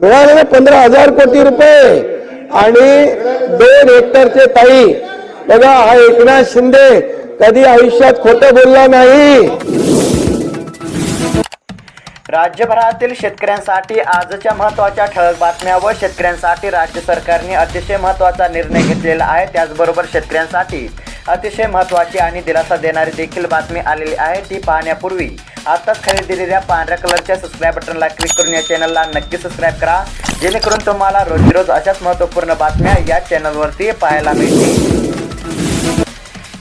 मिळाले ना पंधरा हजार कोटी रुपये आणि दोन हेक्टरचे ताई बघा हा एकनाथ शिंदे कधी आयुष्यात खोटं बोलला नाही. राज्यभरातील शेतकऱ्यांसाठी आजच्या महत्त्वाच्या ठळक बातम्या व शेतकऱ्यांसाठी राज्य सरकारने अतिशय महत्त्वाचा निर्णय घेतलेला आहे. त्याचबरोबर शेतकऱ्यांसाठी अतिशय महत्त्वाची आणि दिलासा देणारी देखील बातमी आलेली आहे. ती पाहण्यापूर्वी आताच खरेदीलेल्या पांढऱ्या कलरच्या सबस्क्राईब बटनला क्लिक करून या चॅनलला नक्की सबस्क्राईब करा. जेणेकरून तुम्हाला रोज रोज अशाच महत्त्वपूर्ण बातम्या या चॅनलवरती पाहायला मिळतील.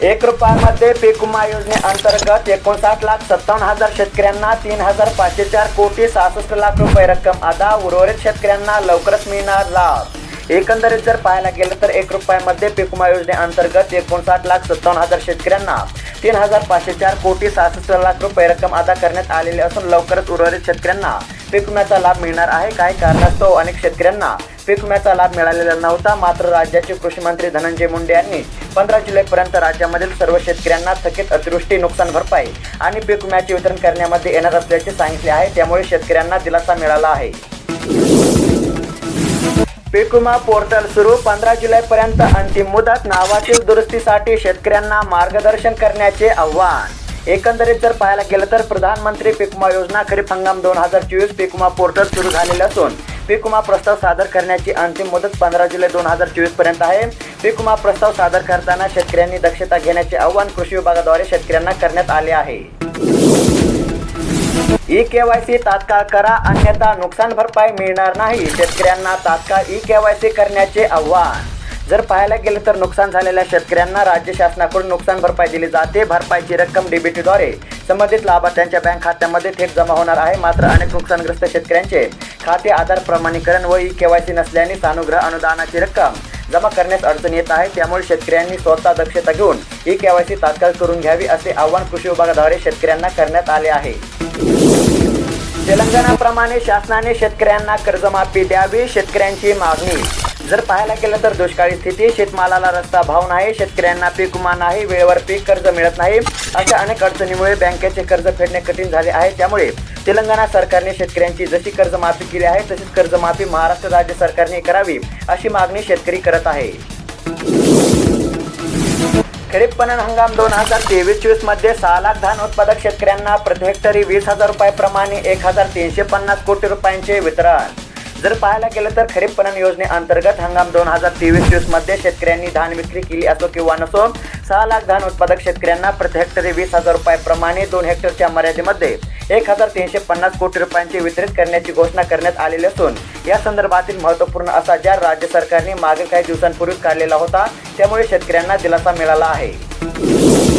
एक रुपयामध्ये पीक विमा योजनेअंतर्गत एकोणसाठ लाख सत्तावन्न हजार शेतकऱ्यांना तीन हजार पाचशे चार कोटी सहासष्ट लाख रुपये रक्कम आता उर्वरित शेतकऱ्यांना लवकरच मिळणार लाभ. एकंदरीत जर पाहायला गेलं तर एक रुपयामध्ये पीक विमा योजनेअंतर्गत एकोणसाठ लाख सत्तावन्न हजार शेतकऱ्यांना तीन हजार पाचशे चार कोटी सहासष्ट लाख रुपये रक्कम अदा करण्यात आलेली असून लवकरच उर्वरित शेतकऱ्यांना पीक विम्याचा लाभ मिळणार आहे. काही कारणास्तव अनेक शेतकऱ्यांना पीक विम्याचा लाभ मिळालेला नव्हता. मात्र राज्याचे कृषी मंत्री धनंजय मुंडे यांनी पंधरा जुलैपर्यंत राज्यामधील सर्व शेतकऱ्यांना थकीत अतिवृष्टी नुकसान भरपाई आणि पीक विम्याचे वितरण करण्यामध्ये येणार असल्याचे सांगितले आहे. त्यामुळे शेतकऱ्यांना दिलासा मिळाला आहे. पिकुमा पोर्टल सुरू. पंधरा जुलैपर्यंत अंतिम मुदत. नावातील दुरुस्तीसाठी शेतकऱ्यांना मार्गदर्शन करण्याचे आव्हान. एकंदरीत जर पाहायला गेलं तर प्रधानमंत्री पीक योजना खरीप हंगाम दोन हजार चोवीस पिकुमा पोर्टल सुरू झालेलं असून पिकुमा प्रस्ताव सादर करण्याची अंतिम मुदत पंधरा जुलै दोन हजार चोवीसपर्यंत आहे. पिकुमा प्रस्ताव सादर करताना शेतकऱ्यांनी दक्षता घेण्याचे आव्हान कृषी विभागाद्वारे शेतकऱ्यांना करण्यात आले आहे. ई केवायसी तात्काळ करा अन्यथा नुकसान भरपाई मिळणार नाही. शेतकऱ्यांना तात्काळ ई केवायसी करण्याचे आव्हान. जर पाहायला गेलं तर नुकसान झालेल्या शेतकऱ्यांना राज्य शासनाकडून नुकसान भरपाई दिली जाते. भरपाईची रक्कम डीबीटीद्वारे संबंधित लाभार्थ्यांच्या बँक खात्यामध्ये थेट जमा होणार आहे. मात्र अनेक नुकसानग्रस्त शेतकऱ्यांचे खाते आधार प्रमाणीकरण व ई केवायसी नसल्याने सानुग्रह अनुदानाची रक्कम जमा करण्यास अडचण येत आहे. त्यामुळे शेतकऱ्यांनी स्वतः दक्षता घेऊन ई केवायसी तात्काळ करून घ्यावी असे आवाहन कृषी विभागाद्वारे शेतकऱ्यांना करण्यात आले आहे. तेलंगणाप्रमाणे शासनाने शेतकऱ्यांना कर्जमाफी द्यावी शेतकऱ्यांची मागणी. जर पाहायला गेलं तर दुष्काळी स्थिती शेतमालाला रस्ता भाव नाही शेतकऱ्यांना पीक विमा नाही वेळेवर पीक कर्ज मिळत नाही. अशा अनेक अडचणीमुळे बँकेचे कर्ज फेडणे कठीण झाले आहे. त्यामुळे तेलंगणा सरकारने शेतकऱ्यांची जशी कर्जमाफी केली आहे तशीच कर्जमाफी महाराष्ट्र राज्य सरकारने करावी अशी मागणी शेतकरी करत आहे. खरीप पणन हंगाम दोन हजार तेवीस चोवीसमध्ये सहा लाख धान उत्पादक शेतकऱ्यांना प्रति हेक्टरी वीस हजार रुपयाप्रमाणे एक हजार तीनशे पन्नास कोटी रुपयांचे वितरण. जर पाहायला गेलं तर खरीप पणन योजनेअंतर्गत हंगाम दोन हजार तेवीस चोवीसमध्ये शेतकऱ्यांनी धान विक्री केली असो किंवा नसो सहा लाख धान उत्पादक शेतकऱ्यांना प्रति हेक्टरी वीस हजार रुपयाप्रमाणे दोन हेक्टरच्या मर्यादेमध्ये एक हजार तीनशे पन्नास कोटी रुपयांचे वितरित करण्याची घोषणा करण्यात आलेली असून या संदर्भातील महत्त्वपूर्ण असा ज्या राज्य सरकारने मागे काही दिवसांपूर्वीच काढलेला होता त्यामुळे शेतकऱ्यांना दिलासा मिळाला आहे.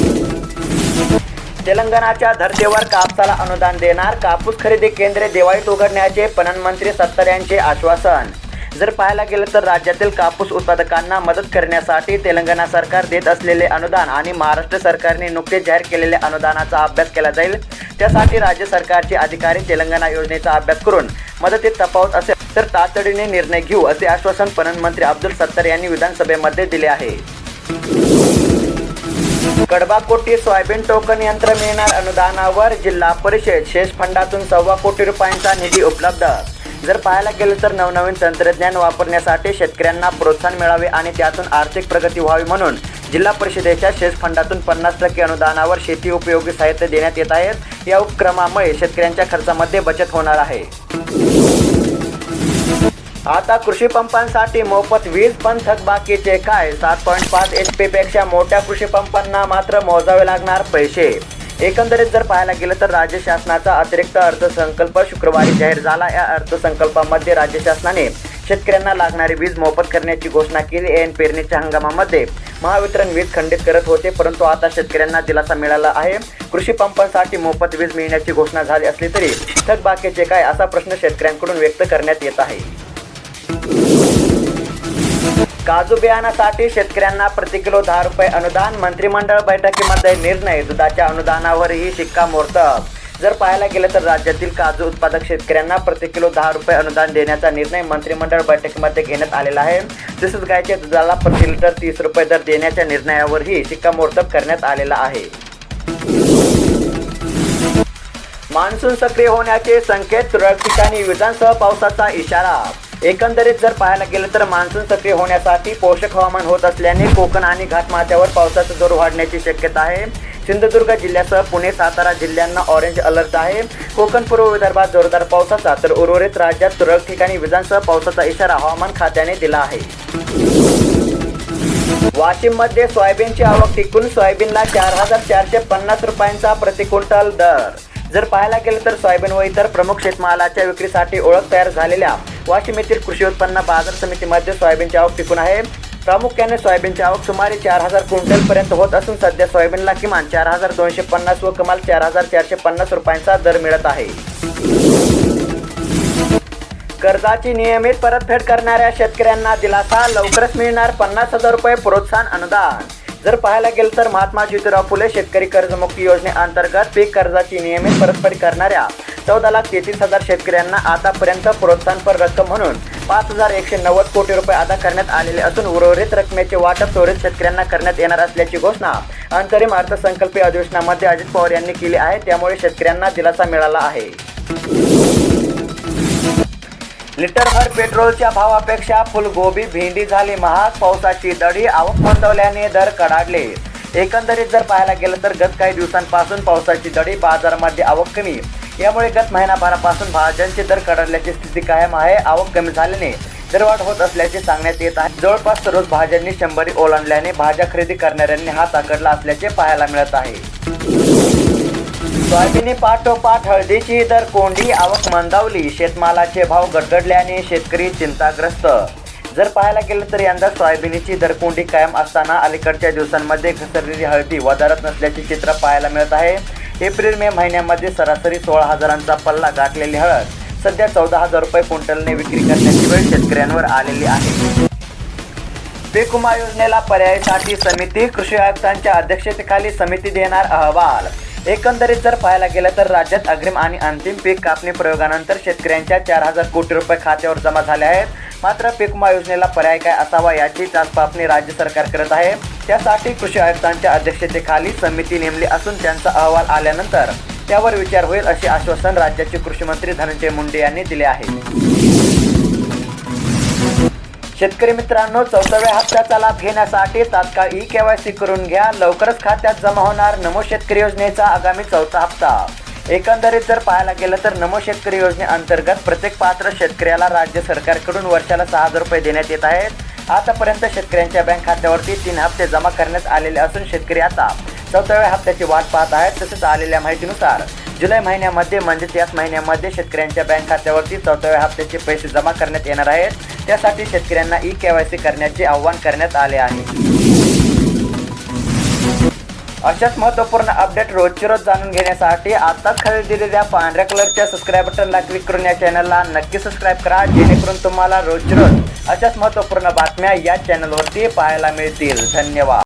तेलंगणाच्या धर्तीवर कापसाला अनुदान देणार कापूस खरेदी केंद्रे दिवाळीत उघडण्याचे पणन मंत्री सत्तर यांचे आश्वासन. जर पाहायला गेलं तर राज्यातील कापूस उत्पादकांना मदत करण्यासाठी तेलंगणा सरकार देत असलेले अनुदान आणि महाराष्ट्र सरकारने नुकतेच जाहीर केलेल्या अनुदानाचा अभ्यास केला जाईल. त्यासाठी राज्य सरकारचे अधिकारी तेलंगणा योजनेचा अभ्यास करून मदतीत तपावत असेल तर तातडीने निर्णय घेऊ असे आश्वासन पणन मंत्री अब्दुल सत्तर यांनी विधानसभेमध्ये दिले आहे. कडबा कोटी सोयाबीन टोकन यंत्र मिळणार अनुदानावर जिल्हा परिषद. शेष फंडातून सव्वा कोटी रुपयांचा निधी उपलब्ध. जर पाहायला गेलं तर नवनवीन तंत्रज्ञान वापरण्यासाठी शेतकऱ्यांना प्रोत्साहन मिळावे आणि त्यातून आर्थिक प्रगती व्हावी म्हणून जिल्हा परिषदेच्या शेष फंडातून पन्नास टक्के अनुदानावर शेती उपयोगी साहित्य देण्यात येत आहेत. या उपक्रमामुळे शेतकऱ्यांच्या खर्चामध्ये बचत होणार आहे. आता कृषी पंपांसाठी मोफत वीज पण थकबाकीचे काय? सात पॉईंट पाच एच पी पेक्षा मोठ्या कृषी पंपांना मात्र मोजावे लागणार पैसे. एकंदरीत जर पाहायला गेलं तर राज्य शासनाचा अतिरिक्त अर्थसंकल्प शुक्रवारी जाहीर झाला. या अर्थसंकल्पामध्ये राज्य शासनाने शेतकऱ्यांना लागणारी वीज मोफत करण्याची घोषणा केली. ऐन पेरणीच्या हंगामामध्ये महावितरण वीज खंडित करत होते परंतु आता शेतकऱ्यांना दिलासा मिळाला आहे. कृषी पंपांसाठी मोफत वीज मिळण्याची घोषणा झाली असली तरी थकबाकीचे काय? असा प्रश्न शेतकऱ्यांकडून व्यक्त करण्यात येत आहे. काजू बियाणासाठी शेतकऱ्यांना प्रति किलो दहा रुपये अनुदान मंत्रिमंडळ बैठकीमध्ये निर्णय दुधाच्या अनुदानावरही शिक्कामोर्तब जर पाहायला गेलं तर राज्यातील काजू उत्पादक शेतकऱ्यांना प्रति किलो दहा रुपये अनुदान देण्याचा निर्णय मंत्रिमंडळ बैठकीमध्ये घेण्यात आलेला आहे. तसेच गायच्या दुधाला प्रति लिटर तीस रुपये दर देण्याच्या निर्णयावरही शिक्कामोर्तब करण्यात आलेला आहे. मान्सून सक्रिय होण्याचे संकेत तुरळक ठिकाणी विजांसह पावसाचा इशारा एकंदरीत जर पाहायला गेलं तर मान्सून सक्रिय होण्यासाठी पोषक हवामान होत असल्याने कोकण आणि घाटमाथ्यावर पावसाचा जोर वाढण्याची शक्यता आहे. सिंधुदुर्ग जिल्ह्यासह पुणे सातारा जिल्ह्यांना ऑरेंज अलर्ट आहे. कोकण पूर्व विदर्भात जोरदार पावसाचा तर उर्वरित राज्यात तुरळक ठिकाणी विजांसह पावसाचा इशारा हवामान खात्याने दिला आहे. वाशिममध्ये सोयाबीनची आवक टिकून सोयाबीनला चार हजार चारशे पन्नास रुपयांचा प्रति क्विंटल दर. जर पाहायला गेलं तर सोयाबीन व इतर प्रमुख शेतमालाच्या विक्रीसाठी ओळख तयार झालेल्या वाशिम येथील कृषी उत्पन्न बाजार समितीमध्ये सोयाबीनची आवक टिकून आहे. प्रामुख्याने सोयाबीनची आवक सुमारे चार हजार क्विंटल पर्यंत होत असून सध्या सोयाबीनला किमान चार हजार दोनशे पन्नास व कमाल चार हजार चारशे पन्नास रुपयांचा दर मिळत आहे. कर्जाची नियमित परतफेड करणाऱ्या शेतकऱ्यांना दिलासा लवकरच मिळणार पन्नास हजार रुपये प्रोत्साहन अनुदान. जर पाहायला गेलं तर महात्मा ज्योतिराव फुले शेतकरी कर्जमुक्ती योजनेअंतर्गत पीक कर्जाची नियमित परतफेड करणाऱ्या चौदा लाख तेहतीस हजार शेतकऱ्यांना आतापर्यंत प्रोत्साहनपर रक्कम म्हणून पाच हजार एकशे नव्वद कोटी रुपये अदा करण्यात आलेले असून उर्वरित रकमेचे वाटप त्वरित शेतकऱ्यांना करण्यात येणार असल्याची घोषणा अंतरिम अर्थसंकल्पीय अधिवेशनामध्ये अजित पवार यांनी केली आहे. त्यामुळे शेतकऱ्यांना दिलासा मिळाला आहे. लिटरभर पेट्रोलच्या भावापेक्षा फुलगोबी भेंडी झाली महाग. पावसाची दडी आवक नोंदवल्याने दर कडाडले. एकंदरीत जर पाहायला गेलं तर गत काही दिवसांपासून पावसाची दडी बाजारामध्ये आवक कमी. यामुळे गत महिनाभरापासून भाज्यांचे दर कडाडल्याची स्थिती कायम आहे. आवक कमी झाल्याने दरवाढ होत असल्याचे सांगण्यात येत आहे. जवळपास सर्वच भाज्यांनी शंभरी ओलांडल्याने भाज्या खरेदी करणाऱ्यांनी हात आकडला असल्याचे पाहायला मिळत आहे. सोयाबीनी पाठोपाठ हळदीची दर कोंडी आवक मंदावली शेतमालाचे भाव गडगडल्याने शेतकरी चिंताग्रस्त. जर पाहायला गेलं तर यंदा सोयाबीनची दरकोंडी कायम असताना अलीकडच्या दिवसांमध्ये घसरलेली हळदी वधारत नसल्याचे चित्र पाहायला मिळत आहे. एप्रिल मे महिन्यामध्ये सरासरी सोळा हजारांचा पल्ला गाठलेली हळद. सध्या चौदा हजार रुपये क्विंटलने विक्री करण्याची वेळ शेतकऱ्यांवर आलेली आहे. पीक विमा योजनेला पर्यायासाठी समिती कृषी आयुक्तांच्या अध्यक्षतेखाली समिती देणार अहवाल. एकंदरीत जर पाहायला गेलं तर राज्यात अग्रिम आणि अंतिम पीक कापणी प्रयोगानंतर शेतकऱ्यांच्या चार हजार कोटी रुपये खात्यावर जमा झाले आहेत. मात्र पीक विमा योजनेला पर्याय काय असावा याची चाचपापणी राज्य सरकार करत आहे. त्यासाठी कृषी आयुक्तांच्या अध्यक्षतेखाली समिती नेमली असून त्यांचा अहवाल आल्यानंतर त्यावर विचार होईल असे आश्वासन राज्याचे कृषी मंत्री धनंजय मुंडे यांनी दिले आहे. शेतकरी मित्रांनो चौथाव्या हप्त्याचा लाभ घेण्यासाठी तात्काळ ई केवायसी करून घ्या. लवकरच खात्यात जमा होणार नमो शेतकरी योजनेचा आगामी चौथा हप्ता. एकंदरीत जर पाहायला गेलं तर नमो शेतकरी योजनेअंतर्गत प्रत्येक पात्र शेतकऱ्याला राज्य सरकारकडून वर्षाला सहा हजार रुपये देण्यात येत आहेत. आतापर्यंत शेतकऱ्यांच्या बँक खात्यावरती तीन हप्ते जमा करण्यात आलेले असून शेतकरी आता चौथाव्या हप्त्याची वाट पाहत आहेत तसेच आलेल्या माहितीनुसार जुलै महिन्यामध्ये म्हणजेच याच महिन्यामध्ये शेतकऱ्यांच्या बँक खात्यावरती चौथाव्या हप्त्याचे पैसे जमा करण्यात येणार आहेत. त्यासाठी शेतकऱ्यांना ई के वाय सी करण्याचे आवाहन करण्यात आले आहे. अशाच महत्त्वपूर्ण अपडेट रोजचे रोज जाणून घेण्यासाठी आता खाली दिलेल्या पांढऱ्या कलरच्या सबस्क्राईब बटनला क्लिक करून या चॅनलला नक्की सबस्क्राईब करा जेणेकरून तुम्हाला रोजचे रोज अशाच महत्त्वपूर्ण बातम्या या चॅनलवरती पाहायला मिळतील. धन्यवाद.